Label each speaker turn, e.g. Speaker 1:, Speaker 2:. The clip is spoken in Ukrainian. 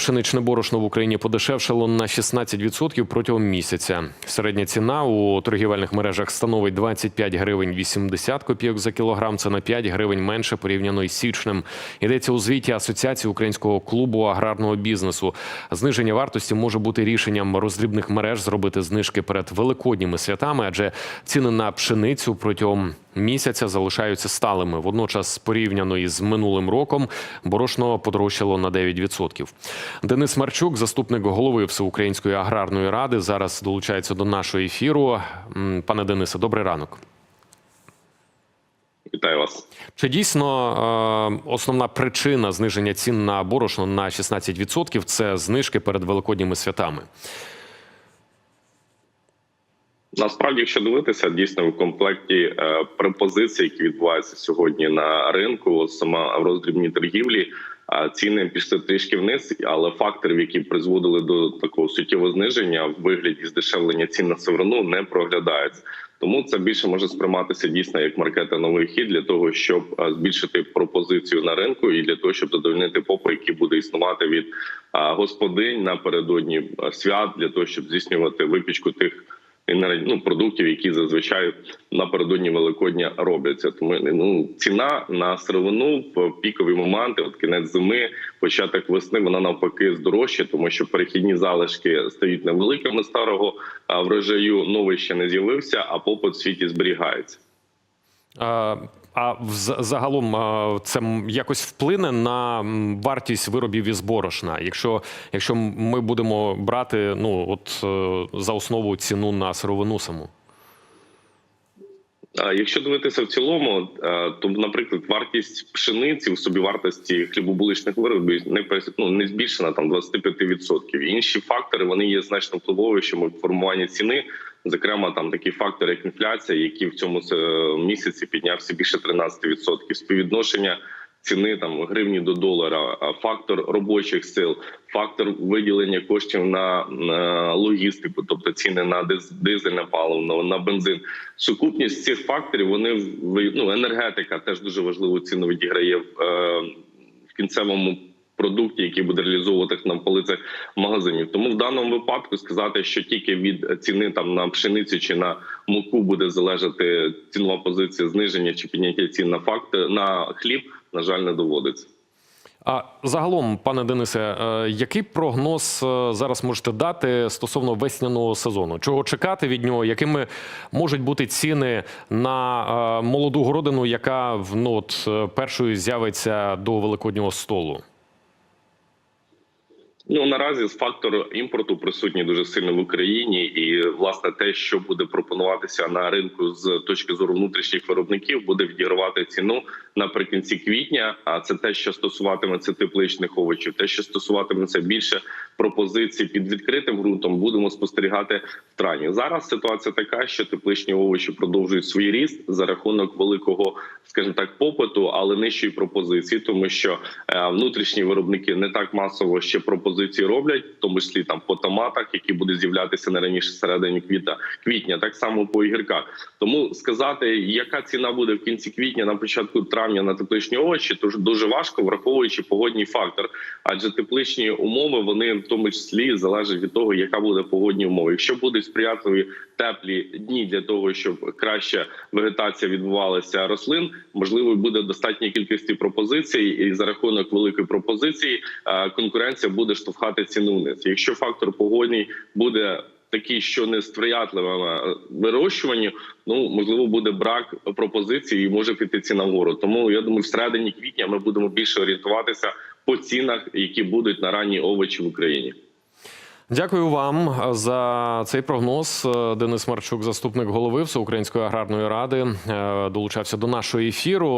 Speaker 1: Пшеничне борошно в Україні подешевшало на 16% протягом місяця. Середня ціна у торгівельних мережах становить 25 гривень 80 копійок за кілограм. Це на 5 гривень менше порівняно із січнем. Йдеться у звіті Асоціації українського клубу аграрного бізнесу. Зниження вартості може бути рішенням роздрібних мереж зробити знижки перед великодніми святами, адже ціни на пшеницю протягом місяця залишаються сталими. Водночас, порівняно із минулим роком, борошно подорожчало на 9%. Денис Марчук, заступник голови Всеукраїнської аграрної ради, зараз долучається до нашого ефіру. Пане Денисе, добрий ранок.
Speaker 2: Вітаю вас.
Speaker 1: Чи дійсно е, основна причина зниження цін на борошно на 16% – це знижки перед великодніми святами?
Speaker 2: Насправді, якщо дивитися, дійсно в комплекті е, пропозицій, які відбуваються сьогодні на ринку, сама в роздрібній торгівлі, е, ціни пішли трішки вниз, але факторів, які призводили до такого суттєвого зниження в вигляді здешевлення цін на сировину, не проглядається. Тому це більше може сприйматися дійсно як маркетинговий хід для того, щоб е, збільшити пропозицію на ринку, і для того, щоб задовольнити попит, який буде існувати від господинь напередодні свят, для того, щоб здійснювати випічку тих ну, продуктів, які зазвичай напередодні Великодня робляться. Тому ну ціна на сировину в пікові моменти, от кінець зими, початок весни, вона навпаки здорожче, тому що перехідні залишки стають невеликими старого врожаю. Новий ще не з'явився, а попит в світі зберігається.
Speaker 1: А, загалом це якось вплине на вартість виробів із борошна. Якщо, якщо ми будемо брати ну от е, за основу ціну на сировину саму.
Speaker 2: Якщо дивитися в цілому, е, то, наприклад, вартість пшениці в собівартості хлібобуличних виробів не ну, не збільшена там 25%. Інші фактори вони є значно впливовішими в формуванні ціни. Зокрема, там такі фактори, як інфляція, які в цьому місяці піднявся більше 13%. Співвідношення ціни там гривні до долара, фактор робочих сил, фактор виділення коштів на, на логістику, тобто ціни на диз- дизельне паливо, на бензин. Сукупність цих факторів вони ну, енергетика теж дуже важливу ціну відіграє в, е, в кінцевому. Продукті, які буде реалізовуватись на полицях магазинів, тому в даному випадку сказати, що тільки від ціни там на пшеницю чи на муку буде залежати цінова позиція зниження чи підняття цін на факти на хліб, на жаль, не доводиться.
Speaker 1: А загалом, пане Денисе, е, який прогноз е, зараз можете дати стосовно весняного сезону? Чого чекати від нього? Якими можуть бути ціни на е, молоду городину, яка ну, от, першою з'явиться до великоднього столу?
Speaker 2: Ну наразі з фактору імпорту присутній дуже сильно в Україні, і власне те, що буде пропонуватися на ринку з точки зору внутрішніх виробників, буде відігравати ціну наприкінці квітня. А це те, що стосуватиметься тепличних овочів, те, що стосуватиметься більше пропозицій під відкритим ґрунтом, будемо спостерігати в травні. Зараз ситуація така, що тепличні овочі продовжують свій ріст за рахунок великого, скажімо так, попиту, але нижчої пропозиції, тому що е, внутрішні виробники не так масово ще пропозиції роблять, в тому числі там по томатах, які будуть з'являтися не раніше середині квіта квітня, так само по огірках. Тому сказати, яка ціна буде в кінці квітня, на початку травня на тепличні овочі, то дуже важко, враховуючи погодній фактор. Адже тепличні умови вони в тому числі залежать від того, яка буде погодні умови. Якщо будуть сприятливі теплі дні для того, щоб краща вегетація відбувалася рослин, можливо, буде достатньої кількості пропозицій, і за рахунок великої пропозиції е, конкуренція буде штовхати ціну вниз. Якщо фактор погодний буде такий, що не сприятливий вирощуванню, ну можливо, буде брак пропозицій і може піти ціна вгору. Тому я думаю, в середині квітня ми будемо більше орієнтуватися по цінах, які будуть на ранні овочі в Україні.
Speaker 1: Дякую вам за цей прогноз. Денис Марчук, заступник голови Всеукраїнської аграрної ради, е, долучався до нашого ефіру.